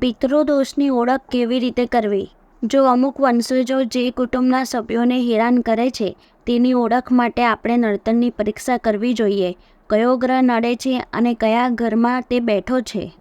પિતૃદોષની ઓળખ કેવી રીતે કરવી? જો અમુક વંશજો જે કુટુંબના સભ્યોને હેરાન કરે છે, તેની ઓળખ માટે આપણે નડતરની પરીક્ષા કરવી જોઈએ. કયો ગ્રહ નડે છે અને કયા ઘરમાં તે બેઠો છે?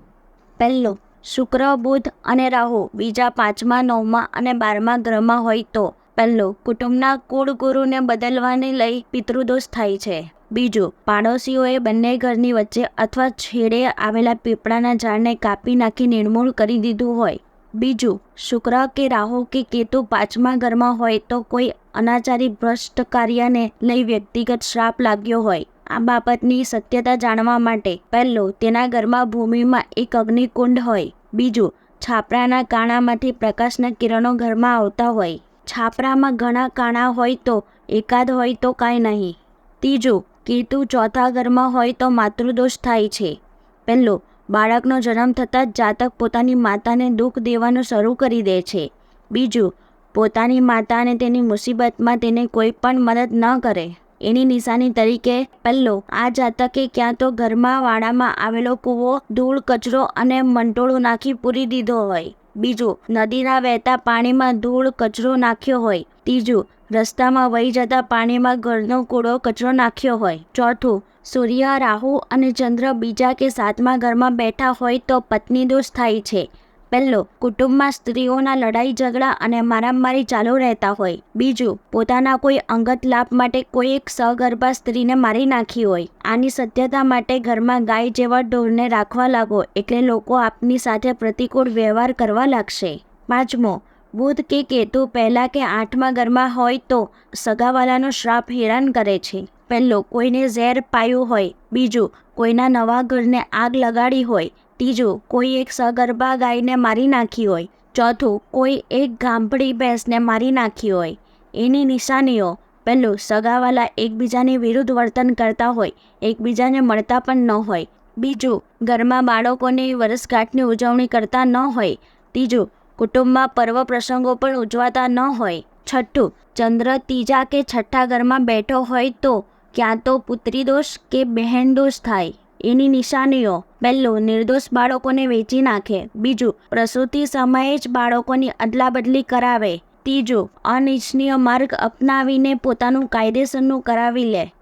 પહેલો, શુક્ર, બુધ અને રાહુ બીજા પાંચમા, નવમા અને બારમા ગ્રહમાં હોય તો. પહેલો, કુટુંબના કુળગુરુને બદલવાને લઈ પિતૃદોષ થાય છે. બીજું, પાડોશીઓએ બંને ઘરની વચ્ચે અથવા છેડે આવેલા પીપળાના ઝાડને કાપી નાખી નિર્મૂળ કરી દીધું હોય. બીજું, શુક્ર કે રાહુ કે કેતુ પાંચમા ઘરમાં હોય તો કોઈ અનાચારી ભ્રષ્ટ કાર્યને લઈ વ્યક્તિગત શ્રાપ લાગ્યો હોય. આ બાબતની સત્યતા જાણવા માટે પહેલું, તેના ઘરમાં ભૂમિમાં એક અગ્નિકુંડ હોય. બીજું, છાપરાના કાણામાંથી પ્રકાશના કિરણો ઘરમાં આવતા હોય. છાપરામાં ઘણા કાણા હોય તો, એકાદ હોય તો કાંઈ નહીં. ત્રીજું કેતુ ચોથા ઘરમાં હોય તો માતૃદોષ થાય છે. પહેલું, બાળકનો જન્મ થતાં જ જાતક પોતાની માતાને દુઃખ દેવાનું શરૂ કરી દે છે. બીજું, પોતાની માતાને તેની મુસીબતમાં તેને કોઈ પણ મદદ ન કરે. એની નિશાની તરીકે, પહેલો, આ જાતકે ક્યાં તો ઘરમાં વાડામાં આવેલો કૂવો, ધૂળ, કચરો અને મંટોળું નાખી પૂરી દીધો હોય. બીજું, નદીના વહેતા પાણીમાં ધૂળ, કચરો નાખ્યો હોય. ત્રીજું રસ્તામાં વહી જતા પાણીમાં ઘરનો કૂડો કચરો નાખ્યો હોય. ચોથું, સૂર્ય, રાહુ અને ચંદ્ર બીજા કે સાતમા ઘરમાં બેઠા હોય તો પત્ની દોષ થાય છે. પહેલો, કુટુંબમાં સ્ત્રીઓના લડાઈ, ઝઘડા અને મારામારી ચાલુ રહેતા હોય. બીજું, પોતાના કોઈ અંગત લાભ માટે કોઈ એક સગર્ભા સ્ત્રીને મારી નાખી હોય. આની સત્યતા માટે ઘરમાં ગાય જેવા ઢોરને રાખવા લાગો એટલે લોકો આપની સાથે પ્રતિકૂળ વ્યવહાર કરવા લાગશે. પાંચમો બુધ કે કેતુ પહેલાં કે આઠમા ઘરમાં હોય તો સગાવાલાનો શ્રાપ હેરાન કરે છે. પહેલો, કોઈને ઝેર પાયું હોય. બીજું, કોઈના નવા ઘરને આગ લગાડી હોય. ત્રીજું, કોઈ એક સગર્ભા ગાયને મારી નાખી હોય. ચોથું, કોઈ એક ગામડી ભેંસને મારી નાખી હોય. એની નિશાનીઓ, પહેલું, સગાવાલા એકબીજાની વિરુદ્ધ વર્તન કરતા હોય. એકબીજાને મળતા પણ ન હોય. બીજું, ઘરમાં બાળકોની વરસગાંઠની ઉજવણી કરતા ન હોય. ત્રીજું કુટુંબમાં પર્વ પ્રસંગો પણ ઉજવાતા ન હોય. છઠ્ઠું, ચંદ્ર ત્રીજા કે છઠ્ઠા ઘરમાં બેઠો હોય તો ક્યાં તો પુત્રી દોષ કે બહેન દોષ થાય. એની નિશાનીઓ, પહેલું, નિર્દોષ બાળકોને વેચી નાખે. બીજું, પ્રસૂતિ સમયે જ બાળકોની અદલાબદલી કરાવે. ત્રીજું, અનિચ્છનીય માર્ગ અપનાવીને પોતાનું કાયદેસરનું કરાવી લે.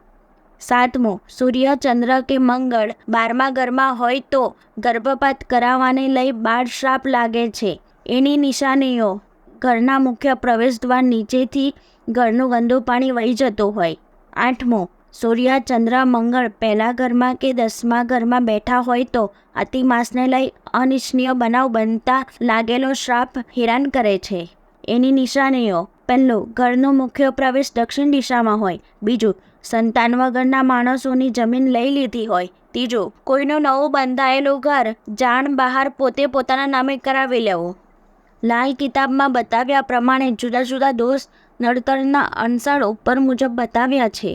સાતમું, સૂર્ય, ચંદ્ર કે મંગળ બારમા ઘરમાં હોય તો ગર્ભપાત કરાવવાને લઈ બાળ શ્રાપ લાગે છે. એની નિશાનીઓ ઘરના મુખ્ય પ્રવેશદ્વાર નીચેથી ઘરનું ગંદુ પાણી વહી જતું હોય. આઠમું, સૂર્ય, ચંદ્ર, મંગળ પહેલા ઘરમાં કે દસમા ઘરમાં બેઠા હોય તો અતિમાસને લઈ અનિચ્છનીય બનાવ બનતા લાગેલો શ્રાપ હેરાન કરે છે. એની નિશાનીઓ પહેલું, ઘરનો મુખ્ય પ્રવેશ દક્ષિણ દિશામાં હોય. બીજું, સંતાન વગરના માણસોની જમીન લઈ લીધી હોય. ત્રીજું, કોઈનું નવું બંધાયેલું ઘર જાણ બહાર પોતે પોતાના નામે કરાવી લેવું. લાલ કિતાબમાં બતાવ્યા પ્રમાણે જુદા જુદા દોષ નડતરના અંશાળ ઉપર મુજબ બતાવ્યા છે.